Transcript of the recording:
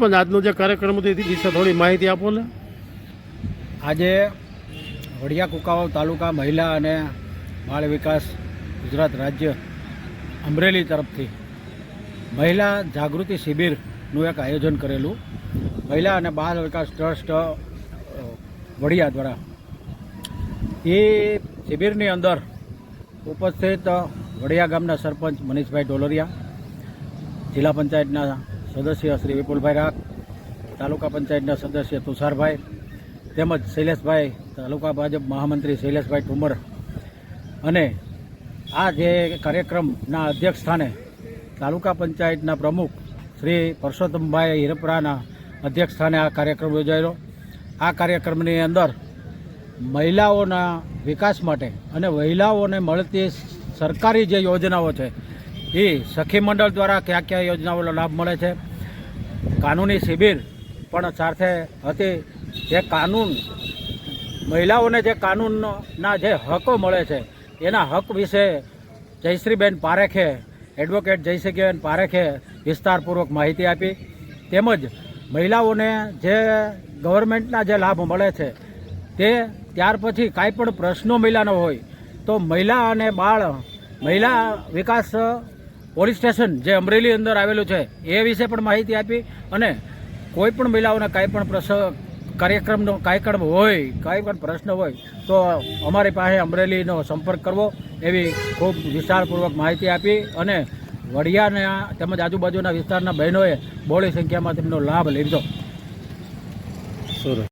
પણ આજનો જે કાર્યક્રમ હતો એથી વિશે થોડી માહિતી આપો ને. આજે વડિયા કુકાવાવ તાલુકા મહિલા અને બાળ વિકાસ ગુજરાત રાજ્ય અમરેલી તરફથી મહિલા જાગૃતિ શિબિરનું એક આયોજન કરેલું. મહિલા અને બાળ વિકાસ ટ્રસ્ટ વડિયા દ્વારા. એ શિબિરની અંદર ઉપસ્થિત વડિયા ગામના સરપંચ મનીષભાઈ ડોલરિયા જિલ્લા પંચાયતના સદસ્ય શ્રી વિપુલભાઈ રાખ તાલુકા પંચાયતના સદસ્ય તુષારભાઈ, તેમજ શૈલેષભાઈ, તાલુકા ભાજપ મહામંત્રી શૈલેષભાઈ ઠુમર. અને આ જે કાર્યક્રમના અધ્યક્ષ સ્થાને તાલુકા પંચાયતના પ્રમુખ શ્રી પરસોત્તમભાઈ હિરપરાના અધ્યક્ષ સ્થાને આ કાર્યક્રમ યોજાયેલો. આ કાર્યક્રમની અંદર મહિલાઓના વિકાસ માટે અને મહિલાઓને મળતી સરકારી જે યોજનાઓ છે, એ સખી મંડળ દ્વારા કયા કયા યોજનાઓનો લાભ મળે છે? કાનૂની શિબિર પણ સાથે હતી. જે કાનૂન, મહિલાઓને જે કાનૂનના જે હકો મળે છે, એના હક વિશે જયશ્રીબેન પારેખે, એડવોકેટ જયશ્રીબેન પારેખે વિસ્તારપૂર્વક માહિતી આપી. તેમજ મહિલાઓને જે ગવર્મેન્ટના જે લાભ મળે છે, તે ત્યાર પછી કાંઈ પણ પ્રશ્નો મહિલાનો હોય, તો મહિલા અને બાળ, મહિલા વિકાસ પોલીસ સ્ટેશન જે અમરેલી અંદર આવેલું છે, એ વિશે પણ માહિતી આપી અને કોઈ પણ મહિલાઓના કાંઈ પણ પ્રસંગ કાર્યક્રમનો કાર્યક્રમ હોય, કાંઈ પણ પ્રશ્ન હોય, તો અમારી પાસે અમરેલીનો સંપર્ક કરવો એવી ખૂબ વિસ્તારપૂર્વક માહિતી આપી અને વડિયાના તેમજ આજુબાજુના વિસ્તારના બહેનોએ બોળી સંખ્યામાં તેમનો લાભ લીધો. સરસ.